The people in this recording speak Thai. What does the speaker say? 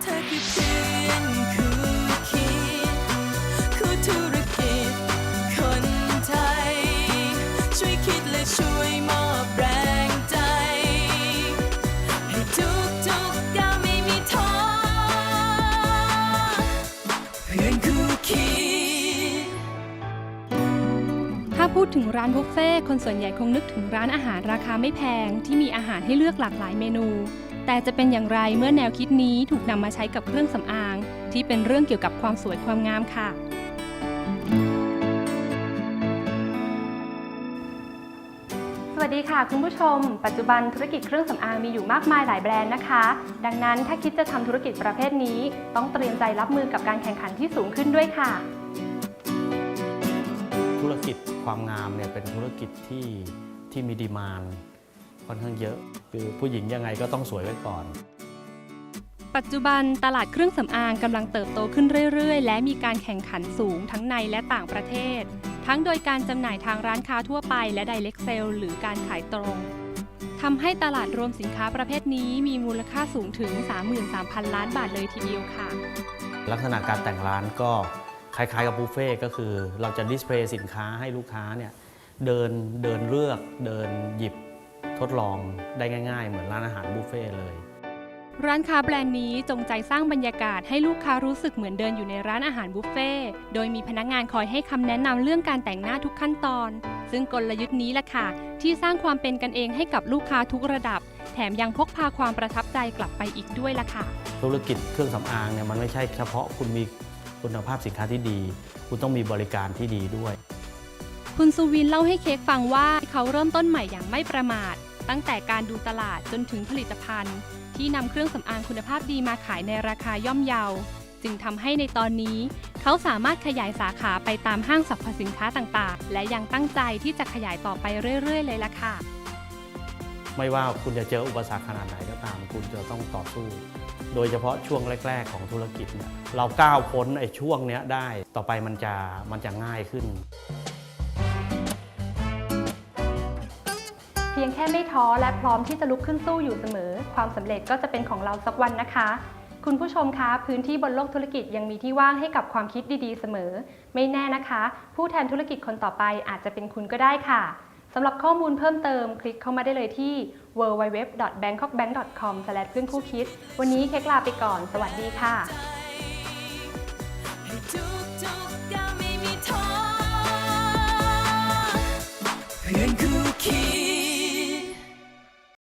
เธอคือเพื่อนคู่คิดคู่ธุรกิจ คนไทย ช่วยคิดและช่วยมอบแรงใจ ให้ทุกๆก้าวไม่มีท้อเพื่อนคู่คิด ถ้าพูดถึงร้านบุฟเฟ่ต์คนส่วนใหญ่คงนึกถึงร้านอาหารราคาไม่แพงที่มีอาหารให้เลือกหลากหลายเมนู แต่จะเป็นอย่างไรเมื่อแนวคิดนี้ถูกนำมาใช้กับเครื่องสำอาง ที่เป็นเรื่องเกี่ยวกับความสวยความงามค่ะ สวัสดีค่ะคุณผู้ชม ปัจจุบันธุรกิจเครื่องสำอางมีอยู่มากมายหลายแบรนด์นะคะ ดังนั้นถ้าคิดจะทำธุรกิจประเภทนี้ ต้องเตรียมใจรับมือกับการแข่งขันที่สูงขึ้นด้วยค่ะ ธุรกิจความงามเนี่ยเป็นธุรกิจที่ที่มีดีมาน ค่อนข้างเยอะ คือผู้หญิงยังไงก็ต้องสวยไว้ก่อน ปัจจุบันตลาดเครื่องสำอางกำลังเติบโตขึ้นเรื่อย ๆ และมีการแข่งขันสูงทั้งในและต่างประเทศ ทั้งโดยการจำหน่ายทางร้านค้าทั่วไปและ Direct Sale หรือการขายตรงทำให้ตลาดรวมสินค้าประเภทนี้มีมูลค่าสูงถึง 33,000 ล้านบาทเลยทีเดียวค่ะ ลักษณะการแต่งร้านก็คล้ายๆกับบุฟเฟ่ต์ก็คือ เราจะดิสเพลย์สินค้าให้ลูกค้าเนี่ยเดินเดินเลือกเดินหยิบ ทดลองได้ง่าย ๆ เหมือนร้านอาหารบุฟเฟ่ต์เลย ร้านค้าแบรนด์นี้จงใจสร้างบรรยากาศให้ลูกค้ารู้สึกเหมือนเดินอยู่ในร้านอาหารบุฟเฟ่ต์โดยมีพนักงานคอยให้คำแนะนำเรื่องการแต่งหน้าทุกขั้นตอน ซึ่งกลยุทธ์นี้แหละค่ะ ที่สร้างความเป็นกันเองให้กับลูกค้าทุกระดับ แถมยังพกพาความประทับใจกลับไปอีกด้วยล่ะค่ะ ธุรกิจเครื่องสำอางเนี่ยมันไม่ใช่เฉพาะคุณมีคุณภาพสินค้าที่ดี คุณต้องมีบริการที่ดีด้วย คุณสุวินเล่าให้เค้กฟังว่าเขาเริ่มต้นใหม่อย่างไม่ประมาท ตั้งแต่การดูตลาดจนถึงผลิตภัณฑ์ ที่นำเครื่องสำอางคุณภาพดีมาขายในราคาย่อมเยา จึงทำให้ในตอนนี้ เขาสามารถขยายสาขาไปตามห้างสรรพสินค้าต่างๆ และยังตั้งใจที่จะขยายต่อไปเรื่อย ๆ เลยล่ะค่ะ ไม่ว่าคุณจะเจออุปสรรคขนาดไหนก็ตาม คุณจะต้องต่อสู้ โดยเฉพาะช่วงแรก ๆ ของธุรกิจเนี่ยเราก้าวพ้นไอ้ช่วงเนี้ยได้ต่อไปมันจะมันจะง่ายขึ้น พียงแค่ไม่ท้อและพร้อมที่จะลุกขึ้นสู้อยู่เสมอ ความสำเร็จก็จะเป็นของเราสักวันนะคะ คุณผู้ชมคะพื้นที่บนโลกธุรกิจยังมีที่ว่างให้กับความคิดดีๆเสมอ ไม่แน่นะคะ ผู้แทนธุรกิจคนต่อไปอาจจะเป็นคุณก็ได้ค่ะสำหรับข้อมูลเพิ่มเติมคลิกเข้ามาได้เลยที่ www.bangkokbank.com เพื่อนคู่คิด วันนี้เค้กลาไปก่อน สวัสดีค่ะเพื่อนคู่คิด